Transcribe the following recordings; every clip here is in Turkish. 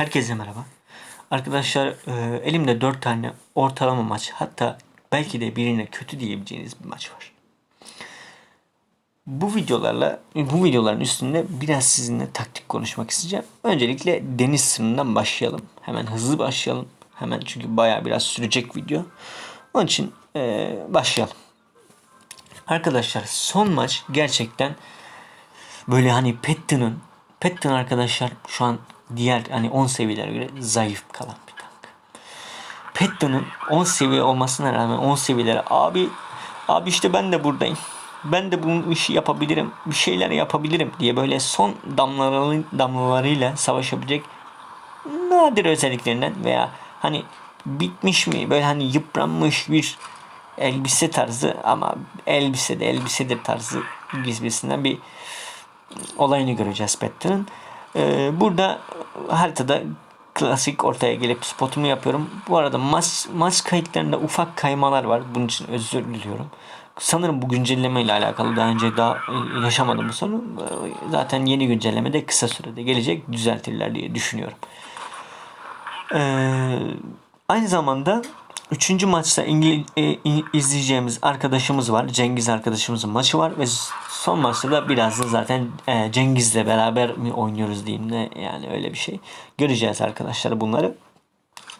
Herkese merhaba. Arkadaşlar e, elimde 4 tane ortalama maç hatta belki de birine kötü diyebileceğiniz bir maç var. Bu videolarla bu videoların üstünde biraz sizinle taktik konuşmak isteyeceğim. Öncelikle deniz sınırından başlayalım. Hemen hızlı başlayalım. Hemen çünkü baya biraz sürecek video. Onun için e, başlayalım. Arkadaşlar son maç gerçekten böyle hani Pettin'in Pettin arkadaşlar şu an diğer hani 10 seviyelere göre zayıf kalan bir tank. Pettin'in 10 seviye olmasına rağmen 10 seviyelere abi abi işte ben de buradayım. Ben de bu işi yapabilirim. Bir şeyler yapabilirim diye böyle son damlaları, damlalarıyla savaşabilecek nadir özelliklerinden veya hani bitmiş mi böyle hani yıpranmış bir elbise tarzı ama elbise de elbisedir tarzı gibisinden bir olayını göreceğiz Pettin'in. Ee, burada haritada klasik ortaya gelip spotumu yapıyorum. Bu arada maç, maç kayıtlarında ufak kaymalar var. Bunun için özür diliyorum. Sanırım bu güncelleme ile alakalı daha önce daha e, yaşamadım bu sorunu. Ee, Zaten yeni güncelleme de kısa sürede gelecek düzeltirler diye düşünüyorum. Ee, aynı zamanda Üçüncü maçta İngiliz e, izleyeceğimiz arkadaşımız var. Cengiz arkadaşımızın maçı var ve son maçta da biraz da zaten e, Cengiz'le beraber mi oynuyoruz diyeyim de yani öyle bir şey. Göreceğiz arkadaşlar bunları.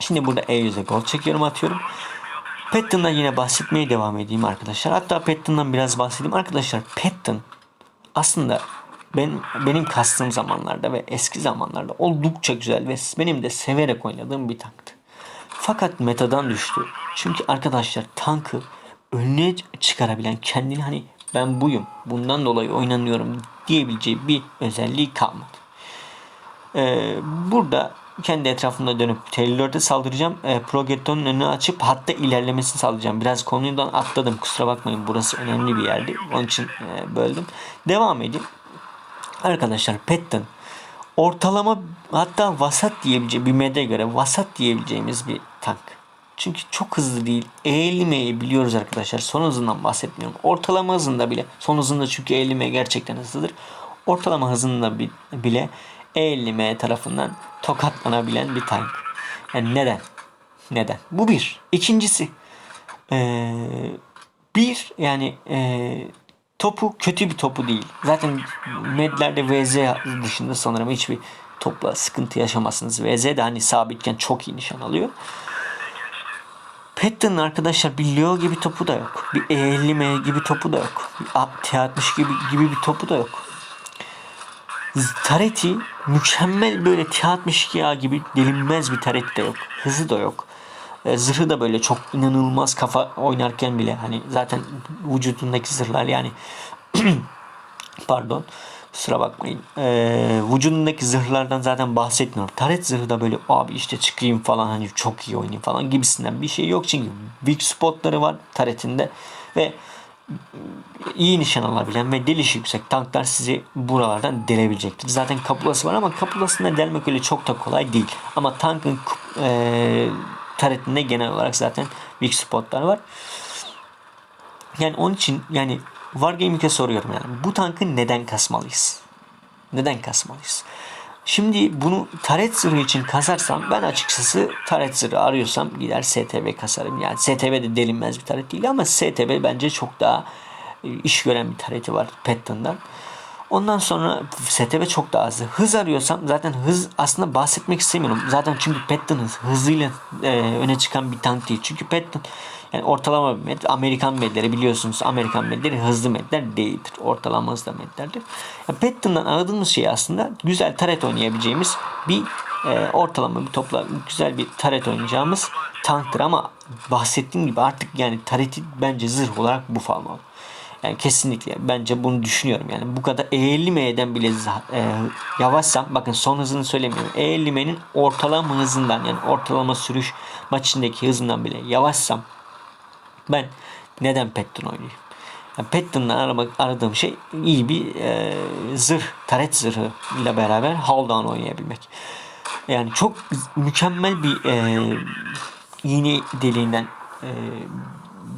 Şimdi burada E100'e gol çekiyorum atıyorum. Patton'dan yine bahsetmeye devam edeyim arkadaşlar. Hatta Patton'dan biraz bahsedeyim. Arkadaşlar Patton aslında ben, benim kastığım zamanlarda ve eski zamanlarda oldukça güzel ve benim de severek oynadığım bir tanktı. Fakat metadan düştü. Çünkü arkadaşlar tankı önüne çıkarabilen kendini hani ben buyum bundan dolayı oynanıyorum diyebileceği bir özelliği kalmadı. Ee, burada kendi etrafımda dönüp Taylor'da saldıracağım. E, Progetto'nun önünü açıp hatta ilerlemesini sağlayacağım. Biraz konudan atladım. Kusura bakmayın. Burası önemli bir yerdi. Onun için e, böldüm. Devam edeyim. Arkadaşlar Patton ortalama hatta vasat diyebileceğimiz bir mede göre vasat diyebileceğimiz bir tank. Çünkü çok hızlı değil. Eğilmeyi biliyoruz arkadaşlar. Son hızından bahsetmiyorum. Ortalama hızında bile. Son hızında çünkü eğilme gerçekten hızlıdır. Ortalama hızında bile eğilme tarafından tokatlanabilen bir tank. Yani neden? Neden? Bu bir. İkincisi ee, bir yani ee, topu kötü bir topu değil. Zaten medlerde VZ dışında sanırım hiçbir topla sıkıntı yaşamazsınız. VZ de hani sabitken çok iyi nişan alıyor. Patton'ın arkadaşlar bir Leo gibi topu da yok. Bir E50M gibi topu da yok. Bir T60 gibi, gibi bir topu da yok. Tareti mükemmel böyle T62A gibi delinmez bir taret de yok. Hızı da yok. E, zırhı da böyle çok inanılmaz kafa oynarken bile hani zaten vücudundaki zırhlar yani pardon kusura bakmayın. Ee, vücudundaki zırhlardan zaten bahsetmiyorum. Taret zırhı da böyle abi işte çıkayım falan hani çok iyi oynayayım falan gibisinden bir şey yok. Çünkü weak spotları var taretinde ve iyi nişan alabilen ve deliş yüksek tanklar sizi buralardan delebilecektir. Zaten kapulası var ama kapulasında delmek öyle çok da kolay değil. Ama tankın e, taretinde genel olarak zaten weak spotlar var. Yani onun için yani Wargaming'e soruyorum yani. Bu tankı neden kasmalıyız? Neden kasmalıyız? Şimdi bunu taret zırhı için kasarsam ben açıkçası taret zırhı arıyorsam gider STB kasarım. Yani STB de delinmez bir taret değil ama STB bence çok daha e, iş gören bir tareti var Patton'dan. Ondan sonra STB çok daha hızlı. Hız arıyorsam zaten hız aslında bahsetmek istemiyorum. Zaten çünkü Patton hız, hızıyla e, öne çıkan bir tank değil. Çünkü Patton yani ortalama bir med. Amerikan medleri biliyorsunuz Amerikan medleri hızlı medler değildir. Ortalama hızlı medlerdir. Yani Patton'dan aradığımız şey aslında güzel taret oynayabileceğimiz bir e, ortalama bir topla güzel bir taret oynayacağımız tanktır ama bahsettiğim gibi artık yani tareti bence zırh olarak buff almalı. Yani kesinlikle bence bunu düşünüyorum. Yani bu kadar E50M'den bile e, yavaşsam bakın son hızını söylemiyorum. E50M'nin ortalama hızından yani ortalama sürüş maçındaki hızından bile yavaşsam ben neden Petton oynayayım? Yani Petton'la aramak, aradığım şey iyi bir e, zırh, taret zırhı ile beraber Howldown oynayabilmek. Yani çok mükemmel bir e, iğne deliğinden e,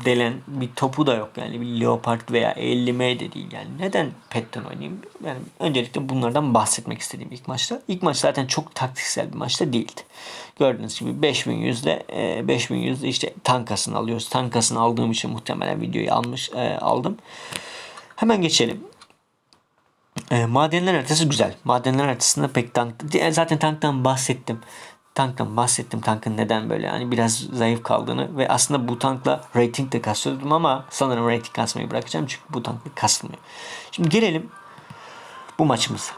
delen bir topu da yok yani. Bir Leopard veya 50M de değil yani. Neden Pet'ten oynayayım? Yani öncelikle bunlardan bahsetmek istedim ilk maçta. İlk maç zaten çok taktiksel bir maçta değildi. Gördüğünüz gibi 5100'de e, 5100'de işte tankasını alıyoruz. Tankasını aldığım için muhtemelen videoyu almış e, aldım. Hemen geçelim. E, madenler haritası güzel. Madenler haritasında pek tank... Zaten tanktan bahsettim. Tanktan bahsettim. Tankın neden böyle hani biraz zayıf kaldığını ve aslında bu tankla rating de kasıyordum ama sanırım rating kasmayı bırakacağım çünkü bu tankla kasılmıyor. Şimdi gelelim bu maçımıza.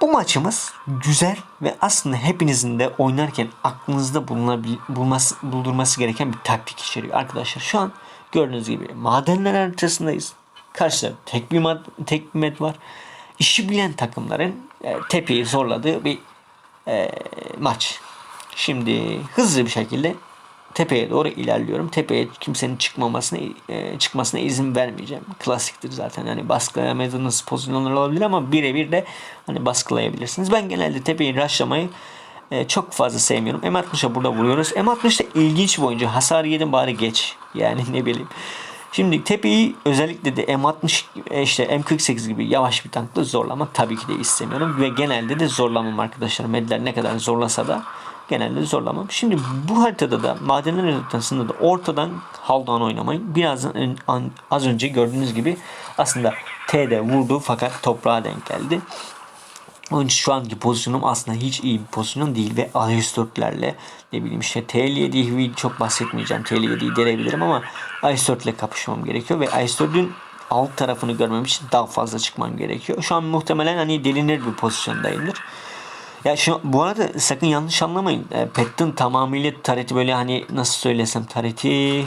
Bu maçımız güzel ve aslında hepinizin de oynarken aklınızda bulunması, buldurması gereken bir taktik içeriyor. Arkadaşlar şu an gördüğünüz gibi madenler haritasındayız. Karşıda tek bir, mad, tek bir med var işi bilen takımların e, tepeyi zorladığı bir e, maç. Şimdi hızlı bir şekilde tepeye doğru ilerliyorum. Tepeye kimsenin çıkmamasına e, çıkmasına izin vermeyeceğim. Klasiktir zaten. Yani baskılayamadığınız pozisyonlar olabilir ama birebir de hani baskılayabilirsiniz. Ben genelde tepeyi rushlamayı e, çok fazla sevmiyorum. M60'a burada vuruyoruz. M60 da ilginç bir oyuncu. Hasar yedim bari geç. Yani ne bileyim. Şimdi tepeyi özellikle de M60 e, işte M48 gibi yavaş bir tankla zorlamak tabii ki de istemiyorum. Ve genelde de zorlamam arkadaşlar. Medler ne kadar zorlasa da genelde zorlamam. Şimdi bu haritada da madenler haritasında da ortadan Haldon oynamayı biraz az önce gördüğünüz gibi aslında T'de vurdu fakat toprağa denk geldi. Onun için şu anki pozisyonum aslında hiç iyi bir pozisyon değil ve A104'lerle ne bileyim işte TL7'yi çok bahsetmeyeceğim. TL7'yi delebilirim ama A104 ile kapışmam gerekiyor ve A104'ün alt tarafını görmem için daha fazla çıkmam gerekiyor. Şu an muhtemelen hani delinir bir pozisyondayımdır. Ya şu bu arada sakın yanlış anlamayın. E, Petton tamamıyla tareti böyle hani nasıl söylesem tareti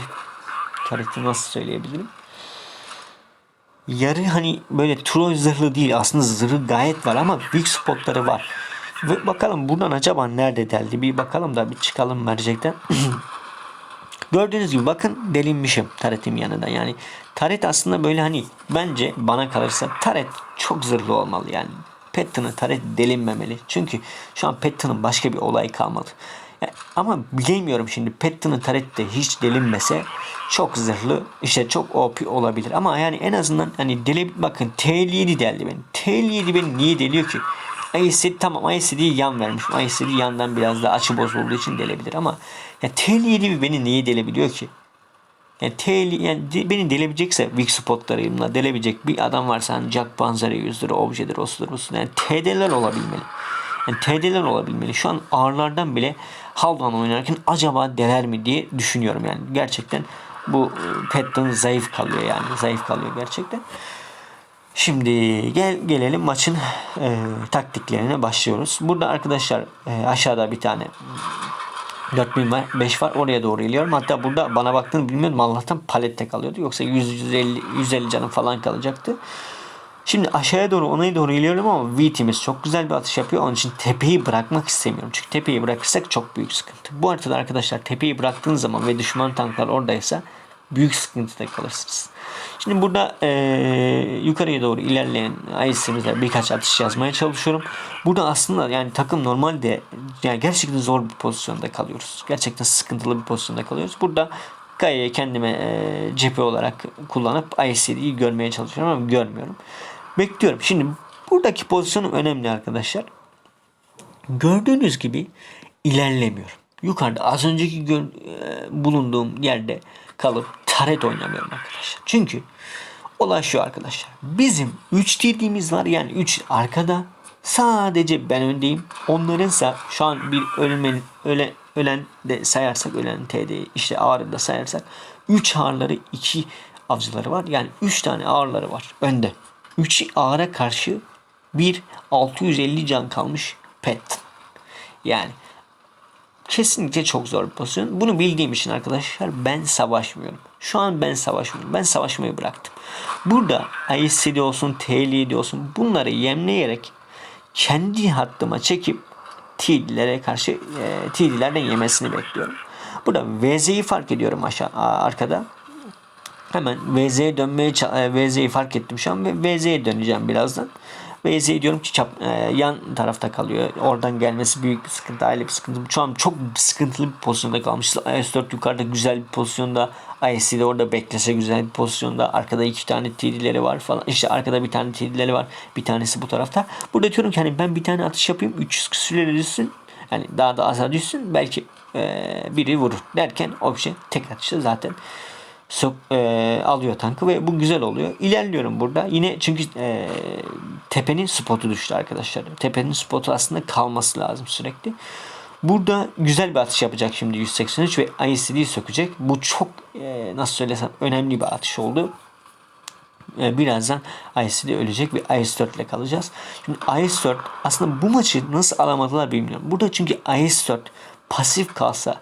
tareti nasıl söyleyebilirim? yarı hani böyle troll zırhlı değil aslında zırhı gayet var ama büyük spotları var. Ve bakalım buradan acaba nerede deldi bir bakalım da bir çıkalım mercekten. Gördüğünüz gibi bakın delinmişim taretim yanında yani taret aslında böyle hani bence bana kalırsa taret çok zırhlı olmalı yani. Patton'ın taret delinmemeli. Çünkü şu an Patton'ın başka bir olay kalmadı. Ama bilemiyorum şimdi Patton'ın tarette hiç delinmese çok zırhlı işte çok OP olabilir ama yani en azından hani deli bakın T7 deldi beni. T7 beni niye deliyor ki? ISD tamam ISD'yi yan vermiş. ISD yandan biraz daha açı bozulduğu için delebilir ama ya T7 beni niye delebiliyor ki? Yani, TL, yani beni delebilecekse weak spotlarımla delebilecek bir adam varsa hani Jack Panzer'e yüzdür, objedir, osudur, osudur. Yani TD'ler olabilmeli. Yani TD'ler olabilmeli. Şu an ağırlardan bile Haldon oynarken acaba deler mi diye düşünüyorum yani. Gerçekten bu e, Patton zayıf kalıyor yani. Zayıf kalıyor gerçekten. Şimdi gel gelelim maçın e, taktiklerine başlıyoruz. Burada arkadaşlar e, aşağıda bir tane 4000 var, 5 var. Oraya doğru iliyorum. Hatta burada bana baktığını bilmiyorum. Allah'tan palette kalıyordu. Yoksa 100 150 150 canım falan kalacaktı. Şimdi aşağıya doğru ona doğru iliyorum ama VT'miz çok güzel bir atış yapıyor. Onun için tepeyi bırakmak istemiyorum. Çünkü tepeyi bırakırsak çok büyük sıkıntı. Bu haritada arkadaşlar tepeyi bıraktığın zaman ve düşman tanklar oradaysa büyük sıkıntıda kalırsınız. Şimdi burada e, yukarıya doğru ilerleyen IS'imize birkaç atış yazmaya çalışıyorum. Burada aslında yani takım normalde yani gerçekten zor bir pozisyonda kalıyoruz. Gerçekten sıkıntılı bir pozisyonda kalıyoruz. Burada Kaya'yı kendime e, cephe olarak kullanıp ICD'yi görmeye çalışıyorum ama görmüyorum. Bekliyorum. Şimdi buradaki pozisyonum önemli arkadaşlar. Gördüğünüz gibi ilerlemiyorum. Yukarıda az önceki gör, e, bulunduğum yerde kalıp taret oynamıyorum arkadaşlar. Çünkü olay şu arkadaşlar. Bizim 3 dediğimiz var yani 3 arkada sadece ben öndeyim. Onlarınsa şu an bir ölmen öle, ölen de sayarsak ölen TD işte ağrı da sayarsak 3 ağırları 2 avcıları var. Yani 3 tane ağırları var önde. 3 ağıra karşı bir 650 can kalmış pet. Yani kesinlikle çok zor bir pozisyon. Bunu bildiğim için arkadaşlar ben savaşmıyorum. Şu an ben savaşmıyorum. Ben savaşmayı bıraktım. Burada ISCD olsun, TL7 olsun bunları yemleyerek kendi hattıma çekip TD'lere karşı e, TD'lerden yemesini bekliyorum. Burada VZ'yi fark ediyorum aşağı arkada. Hemen VZ'ye dönmeye e, VZ'yi fark ettim şu an ve VZ'ye döneceğim birazdan. VZ'yi diyorum ki çap, e, yan tarafta kalıyor. Oradan gelmesi büyük bir sıkıntı. Aile bir sıkıntı. Şu an çok sıkıntılı bir pozisyonda kalmışız. IS-4 yukarıda güzel bir pozisyonda. ISC de orada beklese güzel bir pozisyonda. Arkada iki tane TD'leri var falan. İşte arkada bir tane TD'leri var. Bir tanesi bu tarafta. Burada diyorum ki hani ben bir tane atış yapayım. 300 küsürlere düşsün. Yani daha da aza düşsün. Belki e, biri vurur. Derken obje tek atışta zaten sok, e, alıyor tankı ve bu güzel oluyor. İlerliyorum burada. Yine çünkü e, tepenin spotu düştü arkadaşlar. Tepenin spotu aslında kalması lazım sürekli. Burada güzel bir atış yapacak şimdi 183 ve ICD'yi sökecek. Bu çok e, nasıl söylesem önemli bir atış oldu. E, birazdan ICD ölecek ve IS-4 ile kalacağız. Şimdi IS-4 aslında bu maçı nasıl alamadılar bilmiyorum. Burada çünkü IS-4 pasif kalsa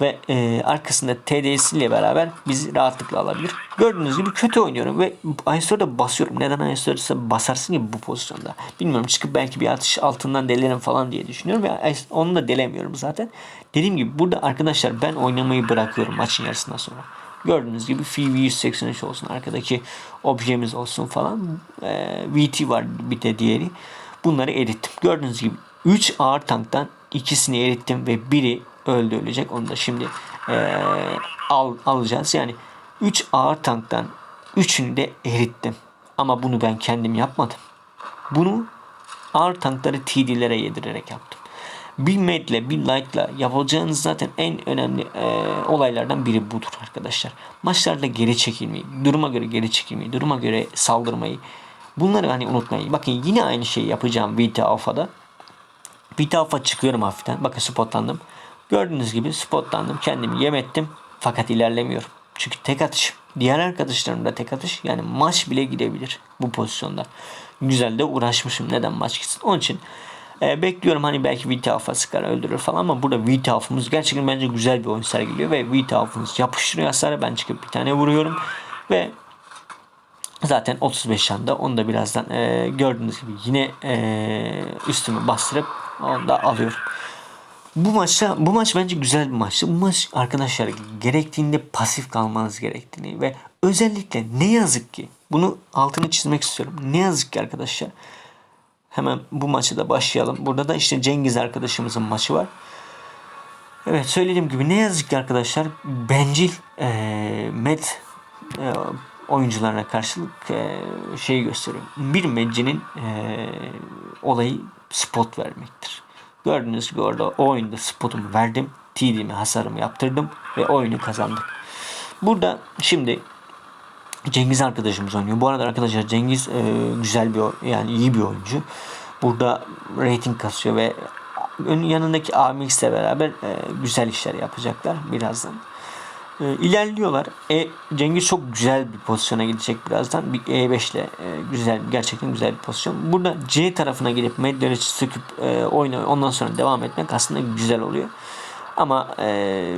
ve e, arkasında TDS ile beraber bizi rahatlıkla alabilir. Gördüğünüz gibi kötü oynuyorum ve IS-4'e basıyorum. Neden IS-4'e basarsın ki bu pozisyonda? Bilmiyorum çıkıp belki bir atış altından delerim falan diye düşünüyorum ve onu da delemiyorum zaten. Dediğim gibi burada arkadaşlar ben oynamayı bırakıyorum maçın yarısından sonra. Gördüğünüz gibi FV 183 olsun. Arkadaki objemiz olsun falan. E, VT var bir de diğeri. Bunları erittim. Gördüğünüz gibi 3 ağır tanktan ikisini erittim ve biri öldü ölecek. Onu da şimdi e, al, alacağız. Yani 3 ağır tanktan 3'ünü de erittim. Ama bunu ben kendim yapmadım. Bunu ağır tankları TD'lere yedirerek yaptım. Bir medle, bir light'la yapacağınız zaten en önemli e, olaylardan biri budur arkadaşlar. Maçlarda geri çekilmeyi, duruma göre geri çekilmeyi, duruma göre saldırmayı. Bunları hani unutmayın. Bakın yine aynı şeyi yapacağım VT Alpha'da. VT Alpha çıkıyorum hafiften. Bakın spotlandım. Gördüğünüz gibi spotlandım. Kendimi yem ettim. Fakat ilerlemiyorum. Çünkü tek atış. Diğer arkadaşlarım da tek atış. Yani maç bile gidebilir bu pozisyonda. Güzel de uğraşmışım. Neden maç gitsin? Onun için e, bekliyorum hani belki Vita Alpha sıkar öldürür falan ama burada Vita Alpha'mız gerçekten bence güzel bir oyun sergiliyor ve Vita Alpha'mız yapıştırıyor hasarı. Ben çıkıp bir tane vuruyorum ve zaten 35 yanda onu da birazdan e, gördüğünüz gibi yine e, üstümü bastırıp onu da alıyorum. Bu maçta bu maç bence güzel bir maçtı. Bu maç arkadaşlar gerektiğinde pasif kalmanız gerektiğini ve özellikle ne yazık ki bunu altını çizmek istiyorum. Ne yazık ki arkadaşlar hemen bu maçı da başlayalım. Burada da işte Cengiz arkadaşımızın maçı var. Evet söylediğim gibi ne yazık ki arkadaşlar bencil e, met e, oyuncularına karşılık e, şey gösteriyor. Bir medcinin e, olayı spot vermektir. Gördüğünüz gibi orada o oyunda spotumu verdim. TD'mi hasarımı yaptırdım ve oyunu kazandık. Burada şimdi Cengiz arkadaşımız oynuyor. Bu arada arkadaşlar Cengiz e, güzel bir yani iyi bir oyuncu. Burada rating kasıyor ve yanındaki AMX ile beraber e, güzel işler yapacaklar birazdan. E, ilerliyorlar. E, Cengiz çok güzel bir pozisyona gidecek birazdan. Bir E5 ile e, güzel gerçekten güzel bir pozisyon. Burada C tarafına gelip Medleric'i söküp e, oyunu ondan sonra devam etmek aslında güzel oluyor. Ama e,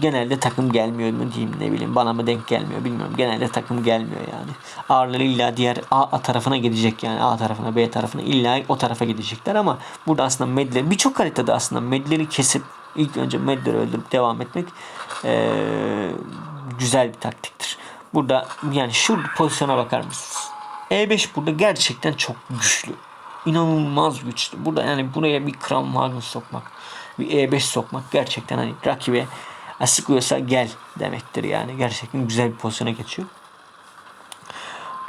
genelde takım gelmiyor mu diyeyim ne bileyim bana mı denk gelmiyor bilmiyorum. Genelde takım gelmiyor yani. Ağırları illa diğer A tarafına gidecek yani A tarafına B tarafına illa o tarafa gidecekler ama burada aslında medler birçok haritada aslında medleri kesip ilk önce medleri öldürüp devam etmek ee, güzel bir taktiktir. Burada yani şu pozisyona bakar mısınız? E5 burada gerçekten çok güçlü. İnanılmaz güçlü. Burada yani buraya bir Kram Magnus sokmak, bir E5 sokmak gerçekten hani rakibe sıkıyorsa gel demektir yani. Gerçekten güzel bir pozisyona geçiyor.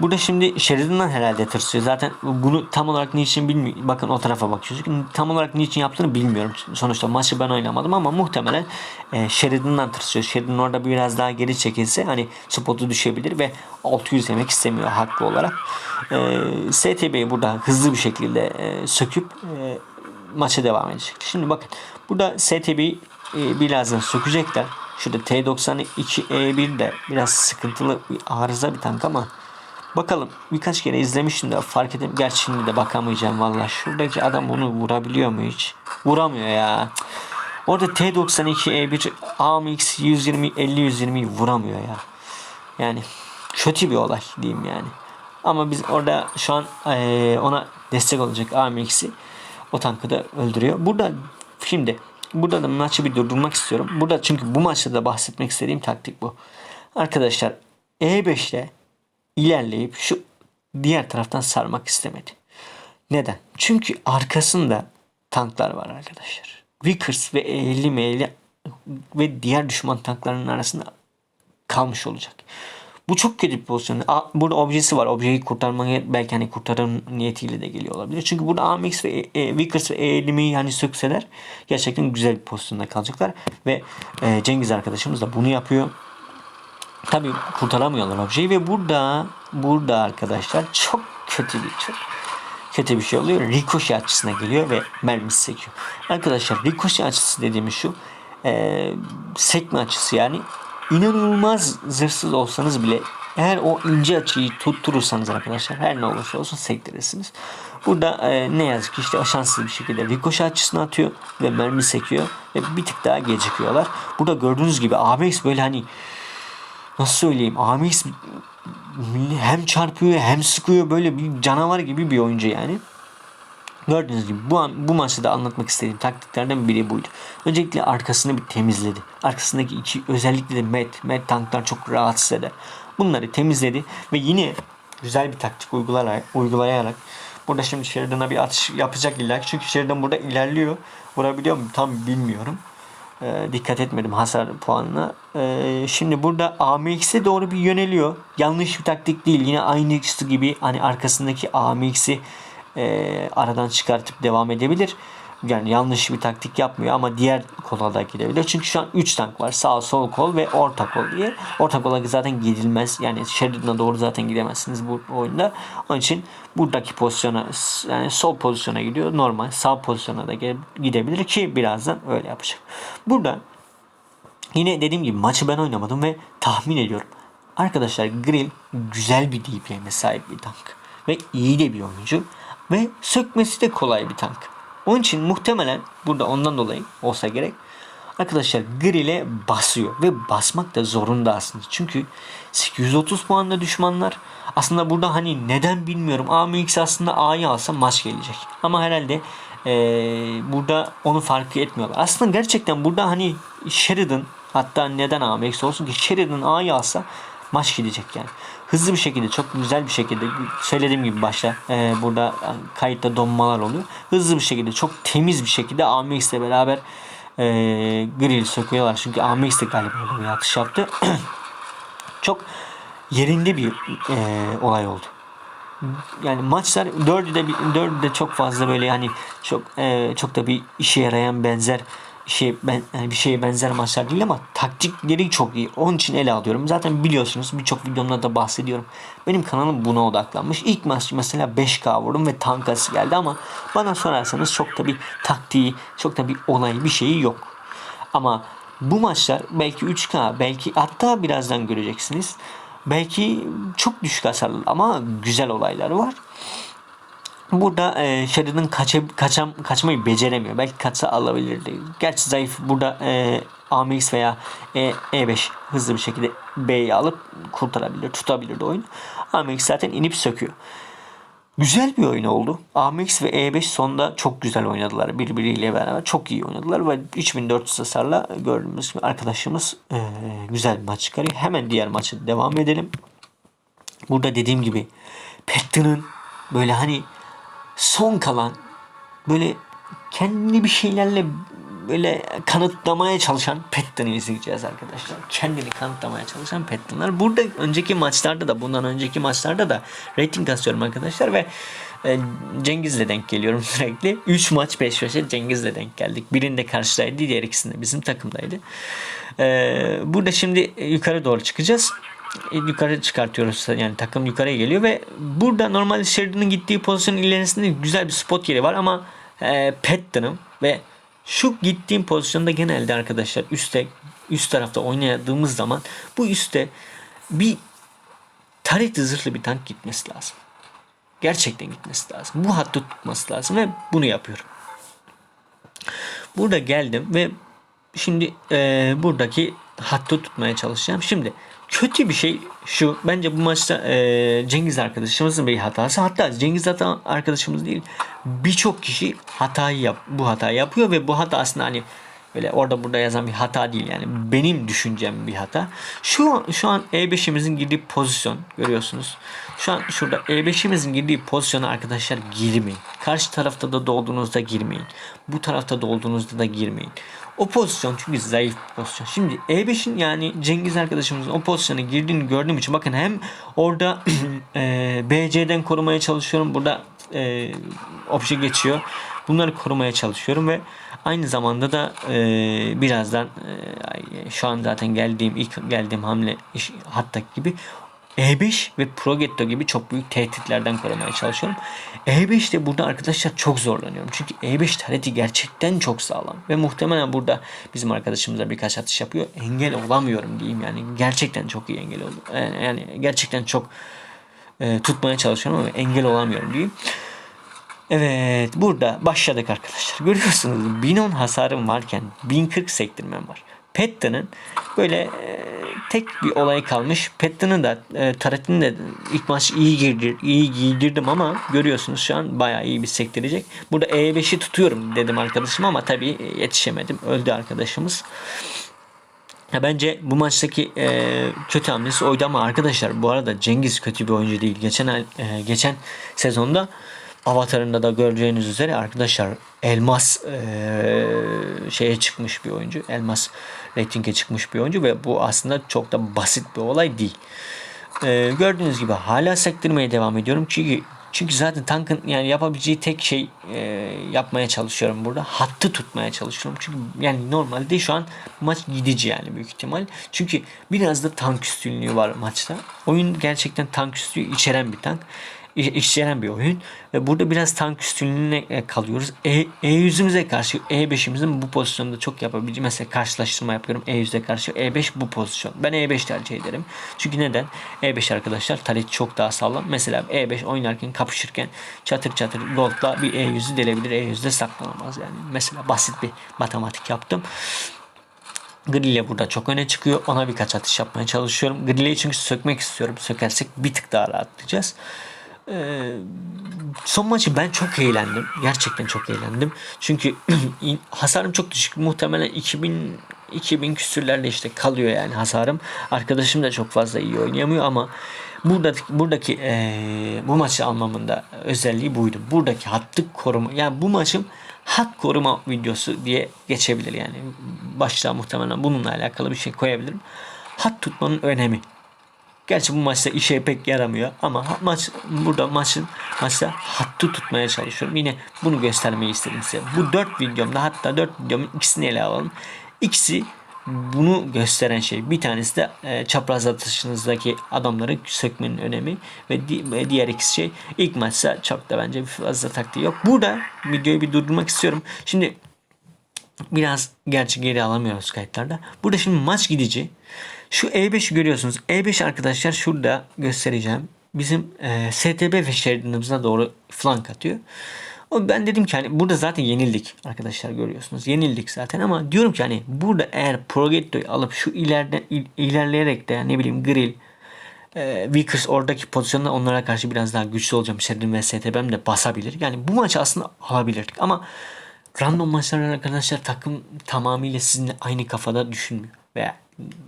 Burada şimdi Sheridan'dan herhalde tırsıyor. Zaten bunu tam olarak niçin bilmiyorum. Bakın o tarafa bakıyoruz. Tam olarak niçin yaptığını bilmiyorum. Sonuçta maçı ben oynamadım ama muhtemelen e, Sheridan'dan tırsıyor. Sheridan orada biraz daha geri çekilse hani spotu düşebilir ve 600 yemek istemiyor haklı olarak. E, STB'yi burada hızlı bir şekilde e, söküp e, maça devam edecek. Şimdi bakın burada STB'yi e, birazdan sökecekler. Şurada T92E1 de biraz sıkıntılı bir arıza bir tank ama Bakalım birkaç kere izlemiştim de fark edip gerçi şimdi de bakamayacağım valla. Şuradaki adam bunu vurabiliyor mu hiç? Vuramıyor ya. Orada T92E1 AMX 120 50 120'yi vuramıyor ya. Yani kötü bir olay diyeyim yani. Ama biz orada şu an ee, ona destek olacak AMX'i o tankı da öldürüyor. Burada şimdi burada da maçı bir durdurmak istiyorum. Burada çünkü bu maçta da bahsetmek istediğim taktik bu. Arkadaşlar E5'te ilerleyip şu diğer taraftan sarmak istemedi. Neden? Çünkü arkasında tanklar var arkadaşlar. Vickers ve E50 M50 ve diğer düşman tanklarının arasında kalmış olacak. Bu çok kötü bir pozisyon. Burada objesi var. Objeyi kurtarmaya belki hani kurtarım niyetiyle de geliyor olabilir. Çünkü burada AMX ve e, e, Vickers ve E50'yi hani sökseler gerçekten güzel bir pozisyonda kalacaklar. Ve e, Cengiz arkadaşımız da bunu yapıyor. Tabii kurtaramıyorlar objeyi ve burada burada arkadaşlar çok kötü bir çok kötü bir şey oluyor. Ricochet açısına geliyor ve mermisi sekiyor. Arkadaşlar ricochet açısı dediğimiz şu e, sekme açısı yani inanılmaz zırhsız olsanız bile eğer o ince açıyı tutturursanız arkadaşlar her ne olursa olsun sektirirsiniz. Burada e, ne yazık ki işte şanssız bir şekilde ricochet açısını atıyor ve mermi sekiyor ve bir tık daha gecikiyorlar. Burada gördüğünüz gibi AMX böyle hani nasıl söyleyeyim AMX hem çarpıyor hem sıkıyor böyle bir canavar gibi bir oyuncu yani. Gördüğünüz gibi bu, bu maçta da anlatmak istediğim taktiklerden biri buydu. Öncelikle arkasını bir temizledi. Arkasındaki iki özellikle de Met, Met tanklar çok rahatsız eder. Bunları temizledi ve yine güzel bir taktik uygulayarak, uygulayarak burada şimdi Sheridan'a bir atış yapacak illa çünkü Sheridan burada ilerliyor. Vurabiliyor mu tam bilmiyorum. Ee, dikkat etmedim hasar puanına. Ee, şimdi burada AMX'e doğru bir yöneliyor. Yanlış bir taktik değil. Yine aynı gibi hani arkasındaki AMX'i e, aradan çıkartıp devam edebilir. Yani yanlış bir taktik yapmıyor ama diğer kola da gidebilir. Çünkü şu an 3 tank var. Sağ sol kol ve orta kol diye. Orta kola zaten gidilmez. Yani Sheridan'a doğru zaten gidemezsiniz bu oyunda. Onun için buradaki pozisyona yani sol pozisyona gidiyor. Normal sağ pozisyona da gidebilir ki birazdan öyle yapacak. Burada Yine dediğim gibi maçı ben oynamadım ve tahmin ediyorum. Arkadaşlar Grill güzel bir DPM'e sahip bir tank. Ve iyi de bir oyuncu. Ve sökmesi de kolay bir tank. Onun için muhtemelen burada ondan dolayı olsa gerek. Arkadaşlar Grill'e basıyor. Ve basmak da zorunda aslında. Çünkü 830 puanla düşmanlar. Aslında burada hani neden bilmiyorum. AMX aslında A'yı alsa maç gelecek. Ama herhalde ee, burada onu fark etmiyorlar. Aslında gerçekten burada hani Sheridan hatta neden AMX olsun ki Sheridan A'yı alsa maç gidecek yani. Hızlı bir şekilde çok güzel bir şekilde söylediğim gibi başta e, burada kayıtta donmalar oluyor. Hızlı bir şekilde çok temiz bir şekilde AMX ile beraber e, grill söküyorlar. Çünkü AMX de galiba öyle bir atış yaptı. çok yerinde bir e, olay oldu yani maçlar dördü de dördü de çok fazla böyle hani çok e, çok da bir işe yarayan benzer şey ben yani bir şeye benzer maçlar değil ama taktikleri çok iyi. Onun için ele alıyorum. Zaten biliyorsunuz birçok videomda da bahsediyorum. Benim kanalım buna odaklanmış. İlk maç mesela 5K vurdum ve tankası geldi ama bana sorarsanız çok da bir taktiği, çok da bir olayı bir şeyi yok. Ama bu maçlar belki 3K, belki hatta birazdan göreceksiniz. Belki çok düşük hasarlı ama güzel olayları var. Burada e, Sheridan kaça, kaçam, kaçmayı beceremiyor. Belki kaçsa alabilirdi. Gerçi zayıf burada e, AMX veya e, E5 hızlı bir şekilde B'yi alıp kurtarabilir, tutabilirdi oyunu. AMX zaten inip söküyor. Güzel bir oyun oldu. AMX ve E5 sonunda çok güzel oynadılar. Birbiriyle beraber çok iyi oynadılar ve 3400 hasarla gördüğümüz gibi arkadaşımız e, güzel bir maç çıkarıyor. Hemen diğer maça devam edelim. Burada dediğim gibi Pettin'in böyle hani son kalan böyle kendini bir şeylerle böyle kanıtlamaya çalışan Pettin'i izleyeceğiz arkadaşlar. Kendini kanıtlamaya çalışan Pettin'ler. Burada önceki maçlarda da bundan önceki maçlarda da rating kasıyorum arkadaşlar ve e, Cengiz'le denk geliyorum sürekli. 3 maç peş peşe Cengiz'le denk geldik. Birinde karşıdaydı, diğer ikisinde bizim takımdaydı. E, burada şimdi yukarı doğru çıkacağız. E, yukarı çıkartıyoruz yani takım yukarıya geliyor ve burada normalde Sheridan'ın gittiği pozisyonun ilerisinde güzel bir spot yeri var ama e, Patton'ın ve şu gittiğim pozisyonda genelde arkadaşlar üstte üst tarafta oynadığımız zaman bu üstte bir taret zırhlı bir tank gitmesi lazım. Gerçekten gitmesi lazım. Bu hattı tutması lazım ve bunu yapıyorum. Burada geldim ve şimdi e, buradaki hattı tutmaya çalışacağım. Şimdi kötü bir şey şu. Bence bu maçta e, Cengiz arkadaşımızın bir hatası. Hatta Cengiz hata arkadaşımız değil. Birçok kişi hatayı yap, bu hatayı yapıyor ve bu hata aslında hani Öyle orada burada yazan bir hata değil yani. Benim düşüncem bir hata. Şu şu an E5'imizin girdiği pozisyon görüyorsunuz. Şu an şurada E5'imizin girdiği pozisyona arkadaşlar girmeyin. Karşı tarafta da dolduğunuzda girmeyin. Bu tarafta dolduğunuzda da girmeyin. O pozisyon çünkü zayıf bir pozisyon. Şimdi E5'in yani Cengiz arkadaşımızın o pozisyona girdiğini gördüğüm için bakın hem orada e, BC'den korumaya çalışıyorum. Burada e, obje geçiyor. Bunları korumaya çalışıyorum ve aynı zamanda da e, birazdan e, şu an zaten geldiğim ilk geldiğim hamle iş, hatta gibi E5 ve Progetto gibi çok büyük tehditlerden korumaya çalışıyorum. E5 de burada arkadaşlar çok zorlanıyorum. Çünkü E5 tareti gerçekten çok sağlam. Ve muhtemelen burada bizim arkadaşımıza birkaç atış yapıyor. Engel olamıyorum diyeyim yani. Gerçekten çok iyi engel oldu. Yani, yani gerçekten çok e, tutmaya çalışıyorum ama engel olamıyorum diyeyim. Evet burada başladık arkadaşlar. Görüyorsunuz 1010 hasarım varken 1040 sektirmem var. Petta'nın böyle e, tek bir olay kalmış. Petta'nın da e, taretini de ilk maç iyi girdir, iyi giydirdim ama görüyorsunuz şu an bayağı iyi bir sektirecek. Burada E5'i tutuyorum dedim arkadaşım ama tabii yetişemedim. Öldü arkadaşımız. Ya bence bu maçtaki e, kötü hamlesi oydu ama arkadaşlar bu arada Cengiz kötü bir oyuncu değil. Geçen e, geçen sezonda Avatar'ında da göreceğiniz üzere arkadaşlar Elmas e, şeye çıkmış bir oyuncu. Elmas reytinge çıkmış bir oyuncu ve bu aslında çok da basit bir olay değil. E, gördüğünüz gibi hala sektirmeye devam ediyorum. Çünkü çünkü zaten tankın yani yapabileceği tek şey e, yapmaya çalışıyorum burada. Hattı tutmaya çalışıyorum. Çünkü yani normalde şu an maç gidici yani büyük ihtimal. Çünkü biraz da tank üstünlüğü var maçta. Oyun gerçekten tank üstünlüğü içeren bir tank içeren bir oyun. Ve burada biraz tank üstünlüğüne e, kalıyoruz. E, E100'ümüze karşı E5'imizin bu pozisyonda çok yapabileceği mesela karşılaştırma yapıyorum E100'e karşı E5 bu pozisyon. Ben E5 tercih ederim. Çünkü neden? E5 arkadaşlar taret çok daha sağlam. Mesela E5 oynarken kapışırken çatır çatır goldla bir E100'ü delebilir. E100'de saklanamaz yani. Mesela basit bir matematik yaptım. Grille burada çok öne çıkıyor. Ona birkaç atış yapmaya çalışıyorum. Grille'yi çünkü sökmek istiyorum. Sökersek bir tık daha rahatlayacağız. Ee, son maçı ben çok eğlendim. Gerçekten çok eğlendim. Çünkü hasarım çok düşük. Muhtemelen 2000 2000 küsürlerde işte kalıyor yani hasarım. Arkadaşım da çok fazla iyi oynayamıyor ama buradaki buradaki ee, bu maçı almamın da özelliği buydu. Buradaki hattı koruma. Yani bu maçım hat koruma videosu diye geçebilir yani. Başta muhtemelen bununla alakalı bir şey koyabilirim. Hat tutmanın önemi. Gerçi bu maçta işe pek yaramıyor ama maç burada maçın maçta hattı tutmaya çalışıyorum. Yine bunu göstermeyi istedim size. Bu dört videomda hatta dört videomun ikisini ele alalım. İkisi bunu gösteren şey. Bir tanesi de e, çapraz atışınızdaki adamları sökmenin önemi ve, di- diğer ikisi şey ilk maçta çok da bence fazla taktiği yok. Burada videoyu bir durdurmak istiyorum. Şimdi biraz gerçi geri alamıyoruz kayıtlarda. Burada şimdi maç gidici. Şu E5'i görüyorsunuz. E5 arkadaşlar şurada göstereceğim. Bizim e, STB ve Sheridan'ımıza doğru flank atıyor. O ben dedim ki hani burada zaten yenildik arkadaşlar görüyorsunuz. Yenildik zaten ama diyorum ki hani burada eğer Progetto'yu alıp şu ileriden il- ilerleyerek de ne bileyim Grill e, Vickers oradaki pozisyonda onlara karşı biraz daha güçlü olacağım. Sheridan ve STB'm de basabilir. Yani bu maçı aslında alabilirdik ama random maçlarda arkadaşlar takım tamamıyla sizinle aynı kafada düşünmüyor. Veya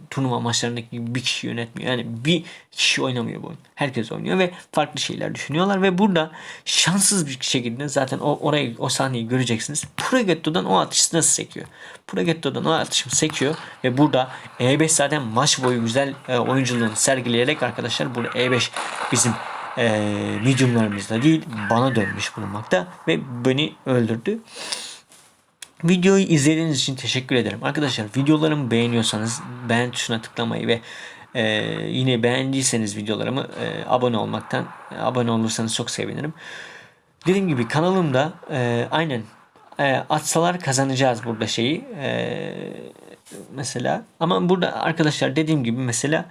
turnuva maçlarındaki gibi bir kişi yönetmiyor. Yani bir kişi oynamıyor bu oyun. Herkes oynuyor ve farklı şeyler düşünüyorlar ve burada şanssız bir şekilde zaten o orayı o sahneyi göreceksiniz. Progetto'dan o atış nasıl sekiyor? Progetto'dan o atışım sekiyor ve burada E5 zaten maç boyu güzel e, oyunculuğunu sergileyerek arkadaşlar burada E5 bizim e, mediumlarımızda değil bana dönmüş bulunmakta ve beni öldürdü. Videoyu izlediğiniz için teşekkür ederim. Arkadaşlar videolarımı beğeniyorsanız beğen tuşuna tıklamayı ve e, yine beğendiyseniz videolarımı e, abone olmaktan e, abone olursanız çok sevinirim. Dediğim gibi kanalımda e, aynen e, atsalar kazanacağız burada şeyi. E, mesela ama burada arkadaşlar dediğim gibi mesela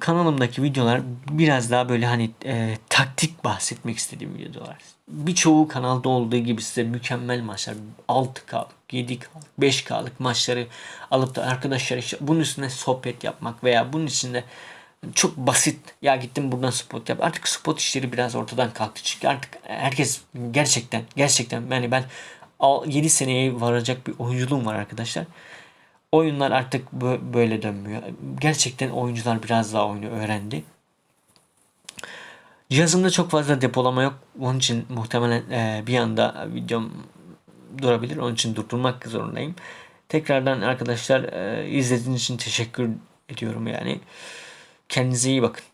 kanalımdaki videolar biraz daha böyle hani e, taktik bahsetmek istediğim videolar. Birçoğu kanalda olduğu gibi size mükemmel maçlar 6K'lık, 7K'lık, 5K'lık maçları alıp da arkadaşlar işte bunun üstüne sohbet yapmak veya bunun içinde çok basit ya gittim buradan spot yap. Artık spot işleri biraz ortadan kalktı. Çünkü artık herkes gerçekten gerçekten yani ben 7 seneye varacak bir oyunculuğum var arkadaşlar. Oyunlar artık bö- böyle dönmüyor. Gerçekten oyuncular biraz daha oyunu öğrendi. Cihazımda çok fazla depolama yok. Onun için muhtemelen e, bir anda videom durabilir. Onun için durdurmak zorundayım. Tekrardan arkadaşlar e, izlediğiniz için teşekkür ediyorum yani. Kendinize iyi bakın.